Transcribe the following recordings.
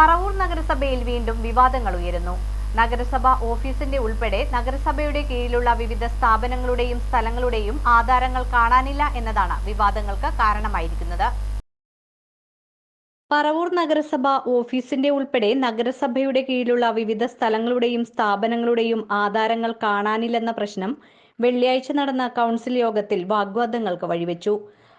പറവൂർ നഗരസഭയിൽ വീണ്ടും വിവാദങ്ങൾ ഉയരുന്നു. നഗരസഭ ഓഫീസിന്റെ ഉൾപ്പെടെ നഗരസഭയുടെ കീഴിലുള്ള വിവിധ സ്ഥാപനങ്ങളുടെയും സ്ഥലങ്ങളുടെയും ആധാരങ്ങൾ കാണാനില്ല എന്നതാണ് വിവാദങ്ങൾക്ക് കാരണമായിരിക്കുന്നത്. പറവൂർ നഗരസഭ ഓഫീസിന്റെ ഉൾപ്പെടെ നഗരസഭയുടെ കീഴിലുള്ള വിവിധ സ്ഥലങ്ങളുടെയും സ്ഥാപനങ്ങളുടെയും ആധാരങ്ങൾ കാണാനില്ലെന്ന പ്രശ്നം വെള്ളിയാഴ്ച നടന്ന കൗൺസിൽ യോഗത്തിൽ വാഗ്വാദങ്ങൾക്ക് വഴിവെച്ചു.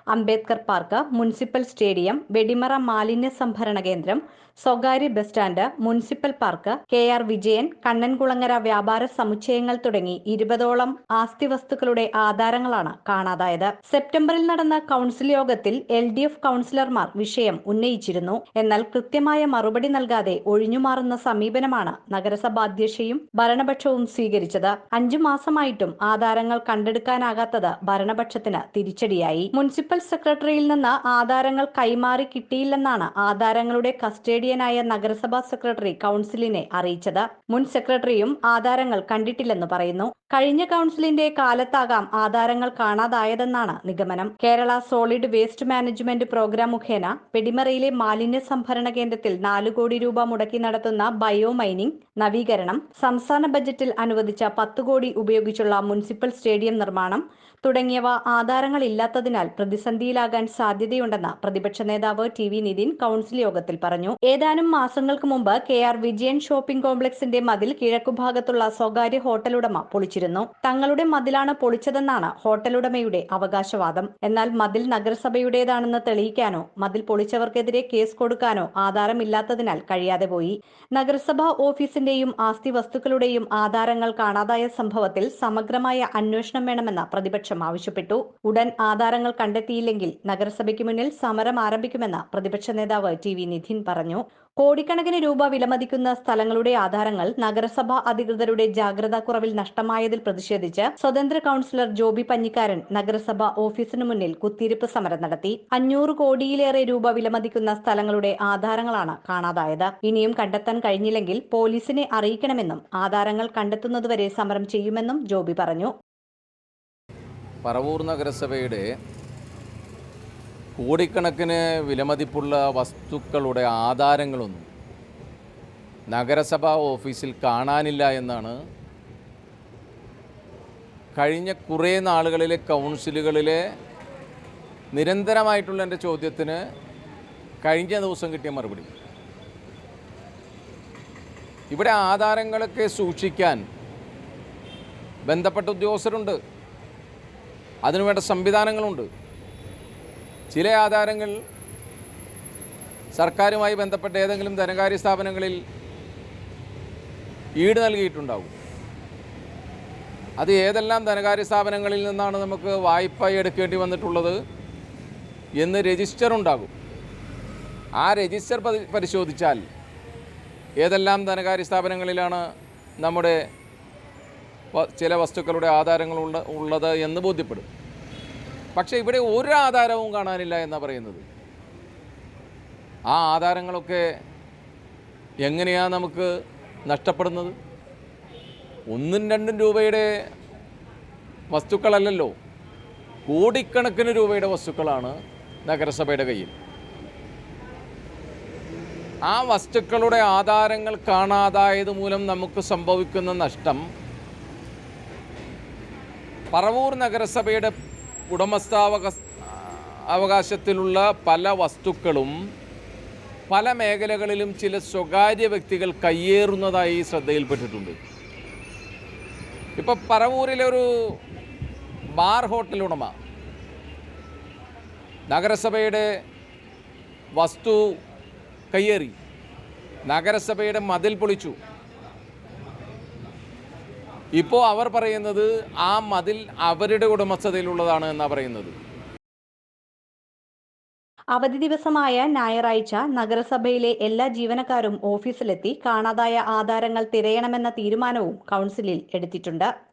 Ambedkar park municipal stadium Vedimara മാലിന്യ സംഭരണ കേന്ദ്രം സ്വകാര്യ bus stand municipal park K R Vijayan Kannankulangara വ്യാപാര സമുച്ചയങ്ങൾ തുടങ്ങി ഇരുപതോളം ആസ്തി വസ്തുക്കളുടെ ആധാരങ്ങളാണ് കാണാതായത്. സെപ്റ്റംബറിൽ നടന്ന കൗൺസിൽ യോഗത്തിൽ എൽ ഡി എഫ് കൗൺസിലർമാർ വിഷയം ഉന്നയിച്ചിരുന്നു. എന്നാൽ കൃത്യമായ മറുപടി നൽകാതെ ഒഴിഞ്ഞുമാറുന്ന സമീപനമാണ് നഗരസഭാ അധ്യക്ഷയും ഭരണപക്ഷവും സ്വീകരിച്ചത്. അഞ്ചു മാസമായിട്ടും ആധാരങ്ങൾ കണ്ടെടുക്കാനാകാത്തത് ഭരണപക്ഷത്തിന് തിരിച്ചടിയായി. മുനിസിപ്പൽ സെക്രട്ടറിയിൽ നിന്ന് ആധാരങ്ങൾ കൈമാറി കിട്ടിയില്ലെന്നാണ് ആധാരങ്ങളുടെ കസ്റ്റേഡിയനായ നഗരസഭാ സെക്രട്ടറി കൗൺസിലിനെ അറിയിച്ചത്. മുൻ സെക്രട്ടറിയും ആധാരങ്ങൾ കണ്ടിട്ടില്ലെന്ന് പറയുന്നു. കഴിഞ്ഞ കൗൺസിലിന്റെ കാലത്താകാം ആധാരങ്ങൾ കാണാതായതെന്നാണ് നിഗമനം. Kerala solid waste management programme മുഖേന പെടിമറയിലെ മാലിന്യ സംഭരണ കേന്ദ്രത്തിൽ നാല് കോടി രൂപ മുടക്കി നടത്തുന്ന ബയോ മൈനിംഗ് നവീകരണം സംസ്ഥാന ബജറ്റിൽ അനുവദിച്ച പത്ത് കോടി ഉപയോഗിച്ചുള്ള മുനിസിപ്പൽ സ്റ്റേഡിയം നിർമ്മാണം തുടങ്ങിയവ ആധാരങ്ങളില്ലാത്തതിനാൽ പ്രതിസന്ധിയിലാകാൻ സാധ്യതയുണ്ടെന്ന് പ്രതിപക്ഷ നേതാവ് ടി വി നിതിൻ കൌൺസിൽ യോഗത്തിൽ പറഞ്ഞു. ഏതാനും മാസങ്ങൾക്ക് മുമ്പ് കെ ആർ വിജയൻ ഷോപ്പിംഗ് കോംപ്ലക്സിന്റെ മതിൽ കിഴക്കുഭാഗത്തുള്ള സ്വകാര്യ ഹോട്ടലുടമ പൊളിച്ചിരുന്നു. തങ്ങളുടെ മതിലാണ് പൊളിച്ചതെന്നാണ് ഹോട്ടലുടമയുടെ അവകാശവാദം. എന്നാൽ മതിൽ നഗരസഭയുടേതാണെന്ന് തെളിയിക്കാനോ മതിൽ പൊളിച്ചവർക്കെതിരെ കേസ് കൊടുക്കാനോ ആധാരമില്ലാത്തതിനാൽ കഴിയാതെ പോയി. നഗരസഭാ ഓഫീസിന്റെയും ആസ്തി വസ്തുക്കളുടെയും ആധാരങ്ങൾ കാണാതായ സംഭവത്തിൽ സമഗ്രമായ അന്വേഷണം വേണമെന്ന് പ്രതിപക്ഷം ആവശ്യപ്പെട്ടു. ഉടൻ ആധാരങ്ങൾ കണ്ടെത്തിയില്ലെങ്കിൽ നഗരസഭയ്ക്ക് മുന്നിൽ സമരം ആരംഭിക്കുമെന്ന് പ്രതിപക്ഷ നേതാവ് ടി വി നിധിൻ പറഞ്ഞു. കോടിക്കണക്കിന് രൂപ വിലമതിക്കുന്ന സ്ഥലങ്ങളുടെ ആധാരങ്ങൾ നഗരസഭാ അധികൃതരുടെ ജാഗ്രതാ കുറവിൽ നഷ്ടമായതിൽ പ്രതിഷേധിച്ച് സ്വതന്ത്ര കൌൺസിലർ ജോബി പഞ്ഞിക്കാരൻ നഗരസഭാ ഓഫീസിനു മുന്നിൽ കുത്തിയിരിപ്പ് സമരം നടത്തി. അഞ്ഞൂറ് കോടിയിലേറെ രൂപ വിലമതിക്കുന്ന സ്ഥലങ്ങളുടെ ആധാരങ്ങളാണ് കാണാതായത്. ഇനിയും കണ്ടെത്താൻ കഴിഞ്ഞില്ലെങ്കിൽ പോലീസിനെ അറിയിക്കണമെന്നും ആധാരങ്ങൾ കണ്ടെത്തുന്നതുവരെ സമരം ചെയ്യുമെന്നും ജോബി പറഞ്ഞു. പറവൂർ നഗരസഭയുടെ കോടിക്കണക്കിന് വിലമതിപ്പുള്ള വസ്തുക്കളുടെ ആധാരങ്ങളൊന്നും നഗരസഭാ ഓഫീസിൽ കാണാനില്ല എന്നാണ് കഴിഞ്ഞ കുറേ നാളുകളിലെ കൗൺസിലുകളിലെ നിരന്തരമായിട്ടുള്ള എന്റെ ചോദ്യത്തിന് കഴിഞ്ഞ ദിവസം കിട്ടിയ മറുപടി. ഇവിടെ ആധാരങ്ങളൊക്കെ സൂക്ഷിക്കാൻ ബന്ധപ്പെട്ട ഉദ്യോഗസ്ഥരുണ്ട്. അതിനുവേണ്ട സംവിധാനങ്ങളുണ്ട്. ചില ആധാരങ്ങൾ സർക്കാരുമായി ബന്ധപ്പെട്ട ഏതെങ്കിലും ധനകാര്യ സ്ഥാപനങ്ങളിൽ ഈട് നൽകിയിട്ടുണ്ടാവും. അത് ഏതെല്ലാം ധനകാര്യ സ്ഥാപനങ്ങളിൽ നിന്നാണ് നമുക്ക് വായ്പ എടുക്കേണ്ടി വന്നിട്ടുള്ളത് എന്ന് രജിസ്റ്റർ ഉണ്ടാകും. ആ രജിസ്റ്റർ പരി- പരിശോധിച്ചാൽ ഏതെല്ലാം ധനകാര്യ സ്ഥാപനങ്ങളിലാണ് നമ്മുടെ ചില വസ്തുക്കളുടെ ആധാരങ്ങൾ ഉള്ളത് എന്ന് ബോധ്യപ്പെടും. പക്ഷേ ഇവിടെ ഒരു ആധാരവും കാണാനില്ല എന്നാണ് പറയുന്നത്. ആ ആധാരങ്ങളൊക്കെ എങ്ങനെയാണ് നമുക്ക് നഷ്ടപ്പെടുന്നത്? ഒന്നും രണ്ടും രൂപയുടെ വസ്തുക്കളല്ലല്ലോ. കോടിക്കണക്കിന് രൂപയുടെ വസ്തുക്കളാണ് നഗരസഭയുടെ കയ്യിൽ. ആ വസ്തുക്കളുടെ ആധാരങ്ങൾ കാണാതായത് മൂലം നമുക്ക് സംഭവിക്കുന്ന നഷ്ടം പറവൂർ നഗരസഭയുടെ ഉടമസ്ഥാവക അവകാശത്തിലുള്ള പല വസ്തുക്കളും പല മേഖലകളിലും ചില സ്വകാര്യ വ്യക്തികൾ കയ്യേറുന്നതായി ശ്രദ്ധയിൽപ്പെട്ടിട്ടുണ്ട്. ഇപ്പോൾ പറവൂരിലെ ഒരു ബാർ ഹോട്ടൽ ഉടമ നഗരസഭയുടെ വസ്തു കയ്യേറി. നഗരസഭയുടെ മതിൽ പൊളിച്ചു. ഇപ്പോൾ അവർ പറയുന്നത് ആ മതിൽ അവരുടെ ഉടമസ്ഥതയിലുള്ളതാണ് എന്നാണ് പറയുന്നത്. അവധി ദിവസമായ ഞായറാഴ്ച നഗരസഭയിലെ എല്ലാ ജീവനക്കാരും ഓഫീസിലെത്തി കാണാതായ ആധാരങ്ങൾ തിരയണമെന്ന തീരുമാനവും കൗൺസിലിൽ എടുത്തിട്ടുണ്ട്.